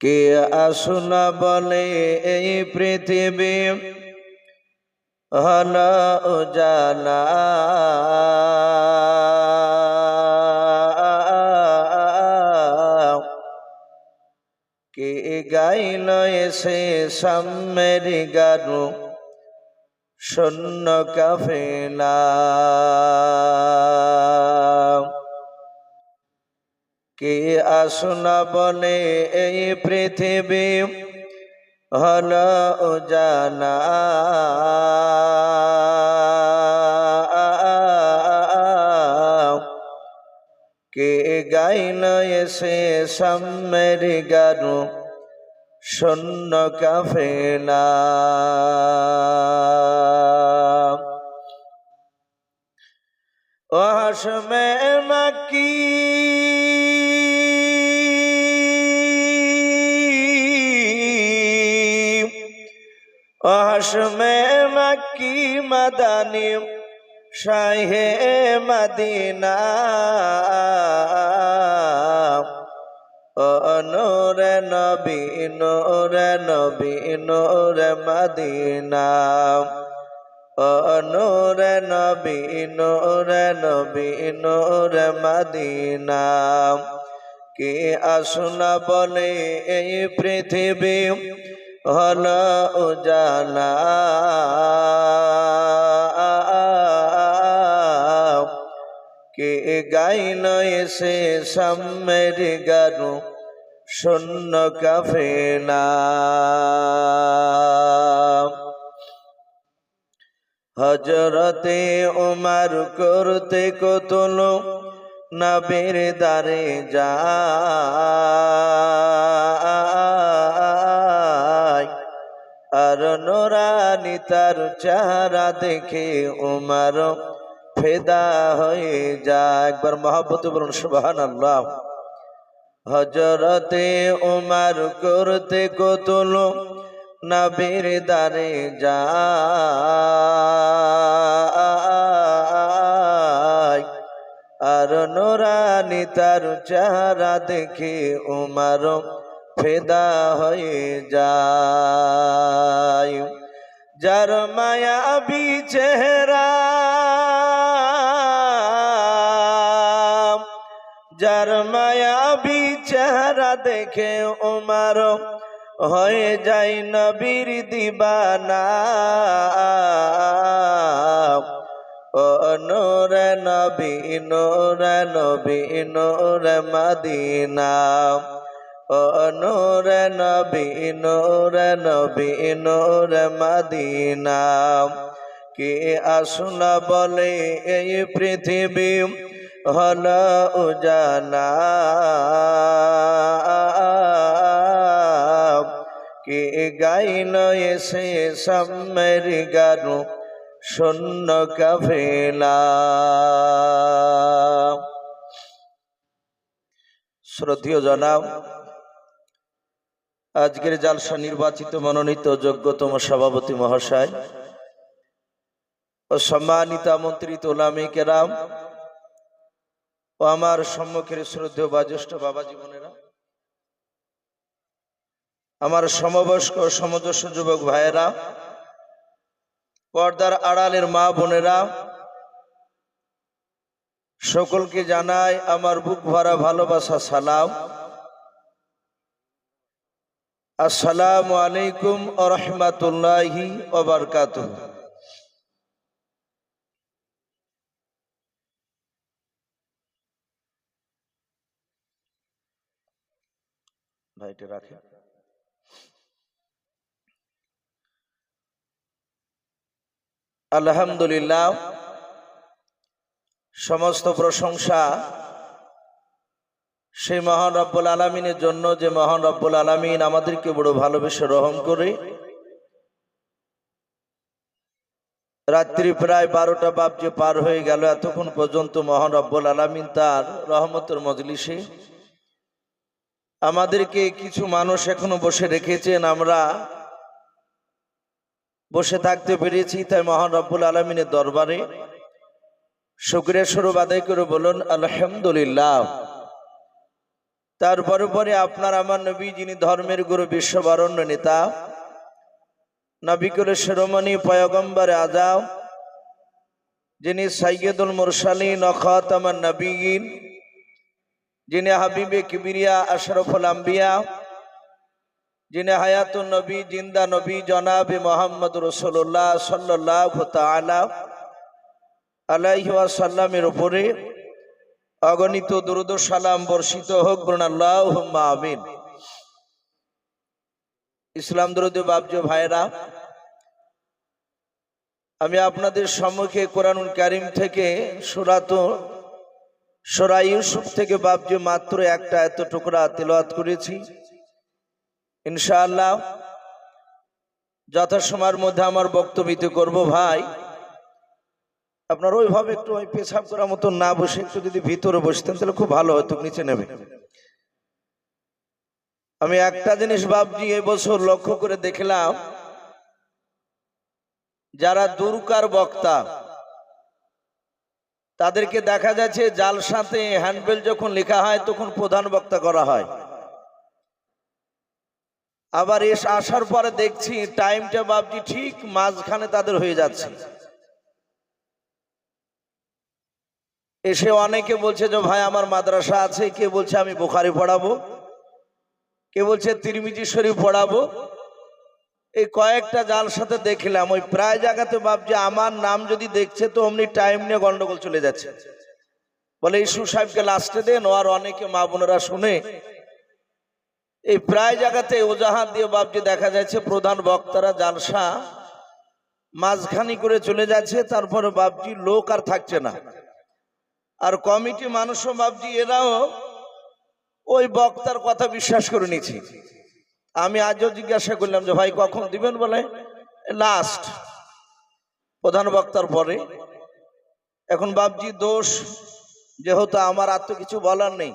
কে আসুনা বলে এই পৃথিবী? হল জানা কে গাইল এসে সাম্যের গানু শূন্য কাফেলা। কে আসুনা বলে এই পৃথিবী? হল জানা কে গাইল এসে সাম্যের গানু শূন্য কাফেলা। ওহাসমে মাকি ওহাসমে মাকি মাদানি, শাহে মদিনা। ও নোরে নবী নোরে নবী, নোরে মদিনা। ও নোরে নবী নোরে নবী, নোরে মদিনা। কে আসুনা বলে এই পৃথিবী? হল উজালা কে গাইল এসে সাম্যের গানু শূন্য কাফেলা হজরতে উমার করতে কতল, নবীর দারে যা। আর নোরানি তার চেহারা দেখে উমার ফেদা হয়ে যা একবার মহাব্বত বলুন সুবাহান আল্লাহ হজরতে উমার করতে কতল নবীর দারে যা আর নোরানি তার চেহারা দেখে উমার ফেদা হয়ে যায়। যার মায়াবি চেহারা, যার মায়াবি চেহারা দেখে উমার হয়ে যায় নবীর দিবানা। ও নোরে নবী নোরে নবী, নোরে মদিনা। নোরে নবী নোরে নবী, নোরে মদিনা। কে আসুনা বলে এই পৃথিবী হল উজালা। কে গাইল এসে সাম্যের গানু শূন্য কাফেলা। শ্রদ্ধীয় জনাব আজকের জালসা নির্বাচিত, মনোনীত, যোগ্যতম সভাপতি মহাশয় ও সম্মানিত আমন্ত্রিত ওলামী কেরাম ও আমার সম্মুখের শ্রদ্ধেয় বা জ্যেষ্ঠ বাবা জীবনেরা আমার সমবয়স্ক ও সমজস্ব যুবক ভাইয়েরা, পর্দার আড়ালের মা বোনেরা, সকলকে জানায় আমার বুক ভরা ভালোবাসা, সালাম। আসসালামু আলাইকুম ও রহমাতুল্লাহি ওবরকাত ভাইটা রাখে। আলহামদুলিল্লাহ সমস্ত প্রশংসা সেই মহান রব্বুল আলমিনের জন্য যে মহান রব্বুল আলমিন আমাদেরকে বড় ভালোবেসে রহম করে রাত্রি প্রায় বারোটা বাপ যে পার হয়ে গেল, এতক্ষণ পর্যন্ত মহান রব্বুল আলমিন তার রহমতের মজলিসে আমাদেরকে কিছু মানুষ এখনও বসে রেখেছেন, আমরা বসে থাকতে পেরেছি, তাই মহান রব্বুল আলমিনের দরবারে শুক্রিয়া স্বরূপ আদায় করে বলুন, আলহামদুলিল্লাহ। তারপরে পরে আপনার আমার নবী, যিনি ধর্মের গুরু, বিশ্ববরণ্য নেতা নবিকুল শিরোমণি, পয়গম্বর, আজাম, যিনি সাইয়দুল মুরসালিন অখাতামান নবীন, যিনি হাবিবে কিবিরিয়া, আশরফুল আম্বিয়া, যিনি হায়াতুল নবী, জিন্দা নবী, জনাবে মোহাম্মদ রসুল্লাহ সাল্লাহ তালা আলাইহি সাল্লামের উপরে অগণিত দুরুদ সালাম বর্ষিত হোক আল্লাহ আমিন। ইসলাম দুরুদ বাবজ ভাইরা আমি আপনাদের সম্মুখে কোরআনুল কারিম থেকে সুরাত সোরা ইউসুফ থেকে বাবজি মাত্র একটা এত টুকরা তিলওয়াত করেছি। ইনশাআল্লাহ, যথাসময়ের মধ্যে আমার বক্তব্য করব ভাই। আপনার ওইভাবে একটু ওই পেশাব করার মতো না বসে একটু যদি ভিতরে বসতেন, তাহলে খুব ভালো হতো, নিচে নেবে আমি একটা জিনিস বাবজি এবছর লক্ষ্য করে দেখলাম, যারা দুরকার বক্তা, তাদেরকে দেখা যাচ্ছে জাল সাথে হ্যান্ডবেল যখন লেখা হয়, তখন প্রধান বক্তা করা হয়। আবার এস আসার পরে দেখছি, টাইমটা বাবজি ঠিক মাঝখানে তাদের হয়ে যাচ্ছে। এসে অনেকে বলছে যে, ভাই, আমার মাদ্রাসা আছে। কে বলছে, আমি বোখারি পড়াবো। কে বলছে, তিরমিজি শরীফ পড়াবো? এই কয়েকটা জাল সাথে দেখলাম, ওই প্রায় জায়গাতে ভাবছে, আমার নাম যদি দেখছে, তো অমনি টাইম নিয়ে গন্ডগোল চলে যাচ্ছে। বলে, ইসু সাহেবকে লাস্টে দেন আর অনেকে মা বোনেরা শুনে। এই প্রায় জায়গাতে ওজাহাত দিয়ে বাবজি দেখা যাচ্ছে প্রধান বক্তারা জালসা মাঝখানি করে চলে যাচ্ছে, তারপরে বাবজি লোক আর থাকছে না। আর কমিটি মানুষও ভাবছি, এরাও ওই বক্তার কথা বিশ্বাস করে নিয়েছি। আমি আজও জিজ্ঞাসা করলাম যে, ভাই, কখন দিবেন? বলে লাস্ট প্রধান বক্তার পরে। এখন বাবজি দোষ, যেহেতু আমার আর তো কিছু বলার নেই।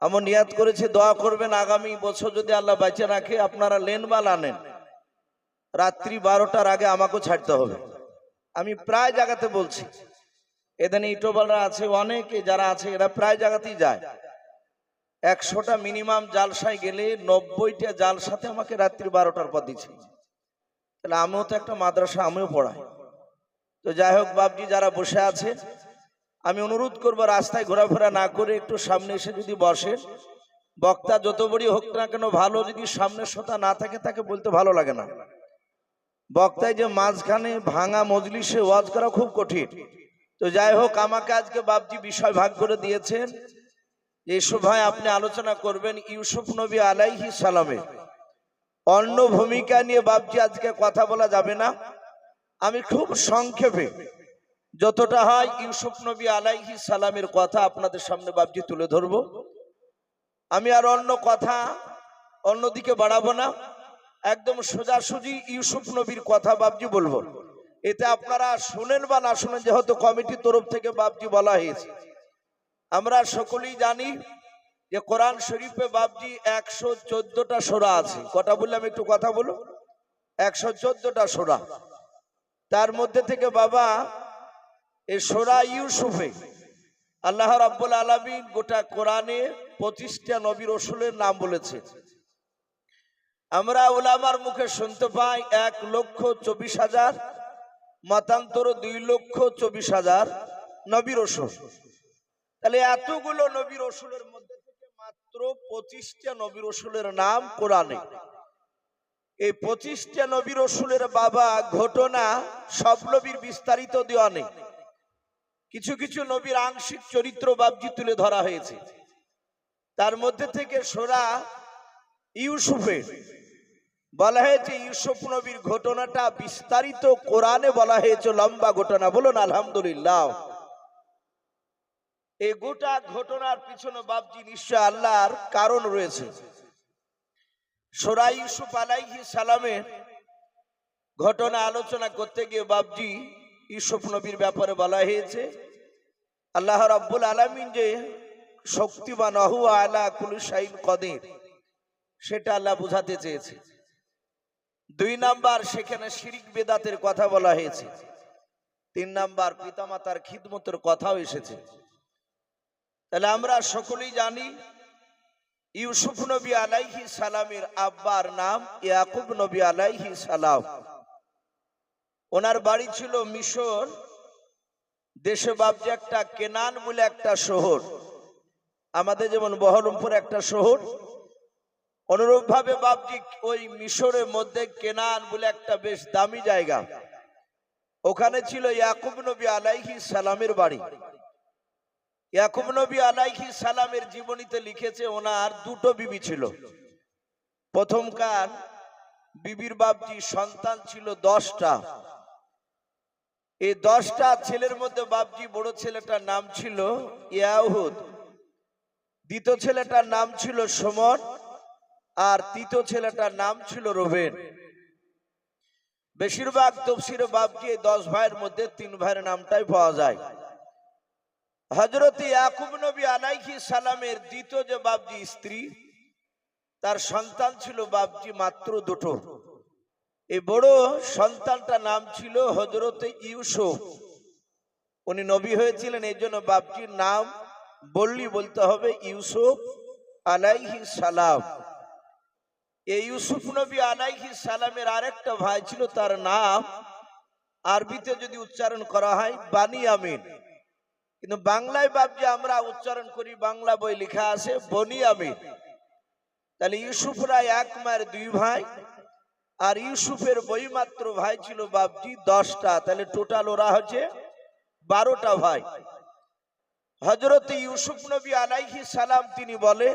আমার নিয়াত করেছে, দোয়া করবেন, আগামী বছর যদি আল্লাহ বাঁচে রাখে, আপনারা লেন বা আনেন। রাত্রি বারোটার আগে আমাকেও ছাড়তে হবে। আমি প্রায় জায়গাতে বলছি এদিন ইটোবালরা আছে অনেকে যারা আছে, এরা প্রায় জায়গাতেই যায়। একশোটা মিনিমাম জালসায় গেলে নব্বইটা জালসাতে আমাকে রাত্রি বারোটার পর দিচ্ছে। তাহলে আমিও তো একটা মাদ্রাসা, আমিও পড়াই। তো যাই হোক বাবজি যারা বসে আছে, আমি অনুরোধ করব রাস্তায় ঘোরাফেরা না করে একটু সামনে এসে যদি বসে বক্তা যত বড়ই হোক না কেন, ভালো যদি সামনে শ্রোতা না থাকে, তাকে বলতে ভালো লাগে না। বক্তায় যে মাঝখানে ভাঙা মজলিসে ওয়াজ করা খুব কঠিন। তো যাই হোক, আমাকে আজকে বাবজি বিষয় ভাগ করে দিয়েছেন। ইউসুফ ভাই আপনি আলোচনা করবেন ইউসুফ নবী আলাইহি সালামের অন্য ভূমিকা নিয়ে বাবজি আজকে কথা বলা যাবে না। আমি খুব সংক্ষেপে যতটা হয় ইউসুফ নবী আলাইহি সালামের কথা আপনাদের সামনে বাবজি তুলে ধরব। আমি আর অন্য কথা অন্যদিকে বাড়াবো না। একদম সোজাসুজি ইউসুফ নবীর কথা বাবজি বলব। এতে আপনারা শুনেন বা না শুনেন, যেহেতু কমিটির তরফ থেকে বাবজি বলা হয়েছে। আমরা সকলেই জানি যে কোরআন শরীফে বাবজি একশো চোদ্দটা সোরা আছে। কটা বললাম একটু কথা বলো একশো চোদ্দটা সোরা। তার মধ্যে থেকে বাবা, এই সোরা ইউসুফে আল্লাহ রাব্বুল আলমিন গোটা কোরআনে পঁচিশটা নবীর রসুলের নাম বলেছে। আমরা ওলামার মুখে শুনতে পাই এক লক্ষ চব্বিশ হাজার মতান্তর দুই লক্ষ চব্বিশ হাজার নবীর রসুল। তাহলে এতগুলো নবীর রসুলের মধ্যে থেকে মাত্র পঁচিশটা নবীর রসুলের নাম কোরআনে। এই পঁচিশটা নবীর রসুলের বাবা ঘটনা সব নবীর বিস্তারিত দেওয়া নেই। কিছু কিছু নবীর আংশিক চরিত্র বাবজি তুলে ধরা হয়েছে। তার মধ্যে থেকে সোরা ইউসুফের বলা হয়েছে, ইউসুফ নবীর ঘটনাটা বিস্তারিত কোরআনে বলা হয়েছে, লম্বা ঘটনা। বলুন, আলহামদুলিল্লাহ। এই গোটা ঘটনার পিছনে বাবজি নিশ্চয় আল্লাহর কারণ রয়েছে। সোরা ইউসুফ আলাইহি সালামের ঘটনা আলোচনা করতে গিয়ে বাবজি ইউসুফ নবীর ব্যাপারে বলা হয়েছে, আল্লাহ রাব্বুল আলামিন যে শক্তিবান অহু আলা কুলুসাইন কদের, সেটা আল্লাহ বুঝাতে চেয়েছে। দুই নাম্বার, সেখানে শিরিক বেদাতের কথা বলা হয়েছে। তিন নাম্বার, পিতামাতার খিদমতের কথাও এসেছে। তাহলে আমরা সকলেই জানি, ইউসুফ নবী আলাইহি সালামের আব্বার নাম ইয়াকুব নবী আলাইহি সালাম। ওনার বাড়ি ছিল মিশর, দেশে বাবজি একটা কেনান বলে একটা শহর। আমাদের যেমন বহরমপুর একটা শহর অনুরূপ ভাবে বাবজি ওই মিশরের মধ্যে কেনান বলে একটা বেশ দামি জায়গা। ওখানে ছিল ইয়াকুব নবী আলাইহি সালামের বাড়ি। ইয়াকুব নবী আলাইহি সালামের জীবনীতে লিখেছে ওনার দুটো বিবি ছিল। প্রথমকার বিবির বাবজি সন্তান ছিল দশটা। এই দশটা ছেলের মধ্যে বাবজি বড় ছেলেটার নাম ছিল ইয়াহুদ। দ্বিতীয় ছেলেটার নাম ছিল সমর আর তৃতীয় ছেলেটার নাম ছিল রোবেন। বেশিরভাগ তফসির এই দশ ভাইয়ের মধ্যে তিন ভাইয়ের নামটাই পাওয়া যায়। হজরত ইয়াকুব নবী আলাইহি সালামের দ্বিতীয় যে বাবজি স্ত্রী, তার সন্তান ছিল বাবজি মাত্র দুটো। এই বড় সন্তানটার নাম ছিল হজরত ইউসুফ। উনি নবী হয়েছিলেন, এই জন্য বাবজির নাম বললি বলতে হবে ইউসুফ আলাইহি সালাম। এই ইউসুফ নবী আলাইহি সালামের আরেকটা ভাই ছিল, তার নাম আরবিতে যদি উচ্চারণ করা হয়, বানি আমিন। কিন্তু বাংলায় বাবজি আমরা উচ্চারণ করি, বাংলা বই লেখা আছে, বনি আমিন। তাহলে ইউসুফরা এক মায়ের দুই ভাই, আর ইউসুফের বই মাত্র ভাই ছিল বাবজি দশটা। তাহলে টোটাল ওরা হচ্ছে বারোটা ভাই। হজরত ইউসুফ নবী আলাইহি সালাম তিনি বলে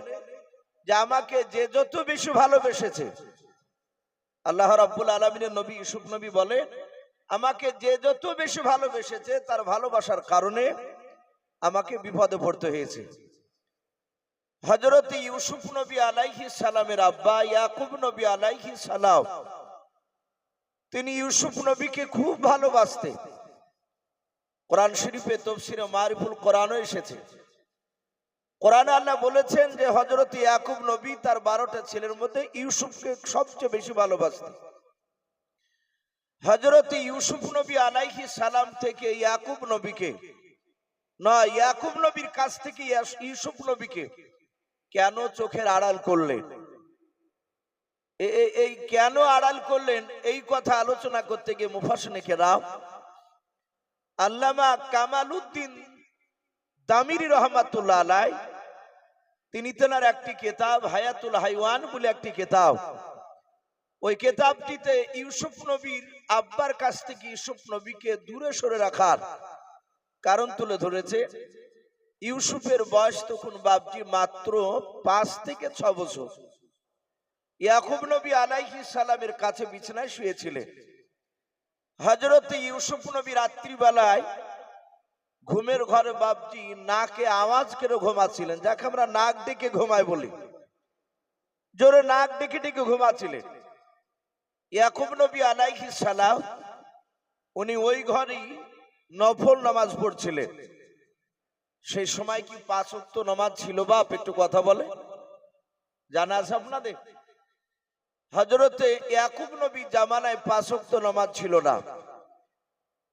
যে আমাকে যে যত বেশি ভালোবেসেছে। আল্লাহ রাব্বুল আলমিনের নবী ইউসুফ নবী বলে আমাকে যে যত বেশি ভালোবেসেছে তার ভালোবাসার কারণে আমাকে বিপদে পড়তে হয়েছে। হজরত ইউসুফ নবী আলাইহি সালামের আব্বা ইয়াকুব নবী আলাইহি সালাম, তিনি ইউসুফ নবীকে খুব ভালোবাসতেন। কোরআন শরীফে তফসিরে মারিফুল কোরআনও এসেছে। কোরআনে আল্লাহ বলেছেন যে হজরত ইয়াকুব নবী তার বারোটা ছেলের মধ্যে ইউসুফকে সবচেয়ে বেশি ভালোবাসতেন। হজরত ইউসুফ নবী আলাইহি সালাম থেকে ইয়াকুব নবীকে, না, ইয়াকুব নবীর কাছ থেকে ইউসুফ নবীকে কেন চোখের আড়াল করলেন? এই কেন আড়াল করলেন? এই কথা আলোচনা করতে গিয়ে মুফাসনে কেরাম আল্লামা কামাল উদ্দিন দামিরি রহমাতুল্লাহ আলাই তিনি তেনার একটি কেতাব, হায়াতুল হাইওয়ান বলে একটি কেতাব। ওই কেতাবটিতে ইউসুফ নবীর আব্বার কাছ থেকে ইউসুফ নবীকে দূরে সরে রাখার কারণ তুলে ধরেছে। ইউসুফের বয়স তখন বাবজি মাত্র পাঁচ থেকে ছ বছর। ইয়াকুব নবী আলাইহি সালামের কাছে বিছানায় শুয়েছিলেন। হজরত ইউসুফ নবী রাত্রিবেলায় ঘুমের ঘরে বাপজি নাকে আওয়াজ করে ঘুমাচ্ছিলেন, যাকে আমরা নাক ডেকে ঘুমায় বলি। জোরে নাক ডেকে ডেকে ঘুমাচ্ছিলেন। ইয়াকুব নবী আলাইহি সালাম, উনি ওই ঘরেই নফল নামাজ পড়ছিলেন। সেই সময় কি পাঁচ নামাজ ছিল বাপ? একটু কথা বলে। জানা আছে আপনাদের? হজরতে ইয়াকুব নবী জামানায় পাঁচ নামাজ ছিল না।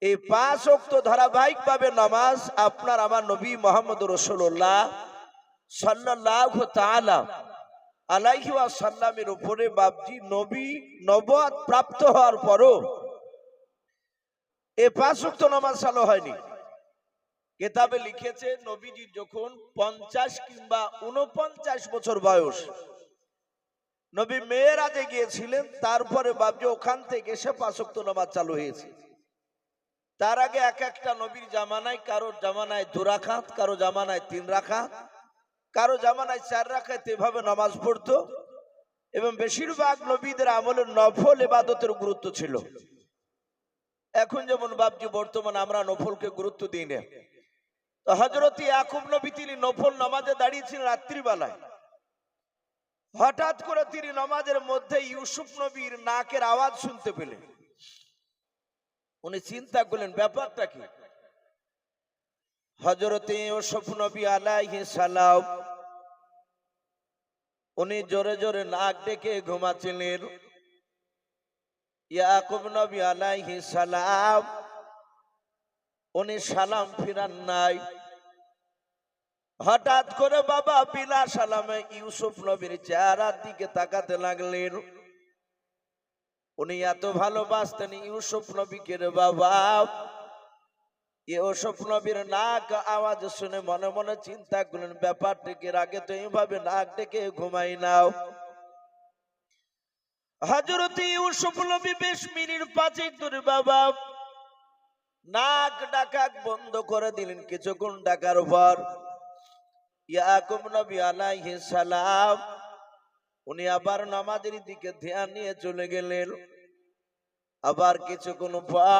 এই পাঁচ ওয়াক্ত ধারাবাহিক ভাবে নামাজ আপনার আমার নবী মোহাম্মদ রসুল্লাহ সাল্লাহ তাআলা আলাইহি সাল্লামের উপরে বাবজি নবী নবদ প্রাপ্ত হওয়ার পরও এ পাঁচ ওয়াক্ত নামাজ চালু হয়নি। কেতাবে লিখেছে, নবীজি যখন পঞ্চাশ কিংবা উনপঞ্চাশ বছর বয়স, নবী মেয়েরাজে গিয়েছিলেন, তারপরে বাবজি ওখান থেকে এসে পাঁচক্ত নামাজ চালু হয়েছে। তার আগে এক একটা নবীর জামানায়, কারোর জামানায় দু রাখাত, কারও জামানায় তিন রাখাত, কারও জামানায় চার রাখাত, এভাবে নামাজ পড়তো। এবং বেশিরভাগ নবীদের আমলে নফল এবাদতের গুরুত্ব ছিল। এখন যেমন বাবজি বর্তমান আমরা নফলকে গুরুত্ব দিই না। তো হজরত ইয়াকুব নবী, তিনি নফল নামাজে দাঁড়িয়েছিলেন রাত্রিবেলায়। হঠাৎ করে তিনি নামাজের মধ্যে ইউসুফ নবীর নাকের আওয়াজ শুনতে পেলেন। উনি চিন্তা করলেন, ব্যাপারটা কি? হজরতে ইউসুফ নবী সালাম, উনি জোরে জোরে নাক ডেকে ঘুমাচ্ছিলেন। ইয়াকুব নবী আলাইহি সালাম, উনি সালাম ফিরান নাই। হঠাৎ করে বাবা বিলাস আলামে ইউসুফ নবীর চেহারার দিকে তাকাতে লাগলেন। উনি এত ভালোবাসতেন ইউসুফ নবীকে বাবা। ইউসুফ নবীর নাক আওয়াজ শুনে মনে মনে চিন্তা করলেন ব্যাপারটিকে আগে তো এইভাবে নাক ডেকে ঘুমাই নাও। হজরত ইউসুফ নবী বেশ মিনিট পাঁচেক ধরে বাবা। নাক ডাকা বন্ধ করে দিলেন কিছুক্ষণ ডাকার পর। ইয়াকুব নবী আলাইহিস সালাম উনি আবার নামাজের দিকে ধ্যান নিয়ে চলে গেলেন। আবার কিছুক্ষণ পর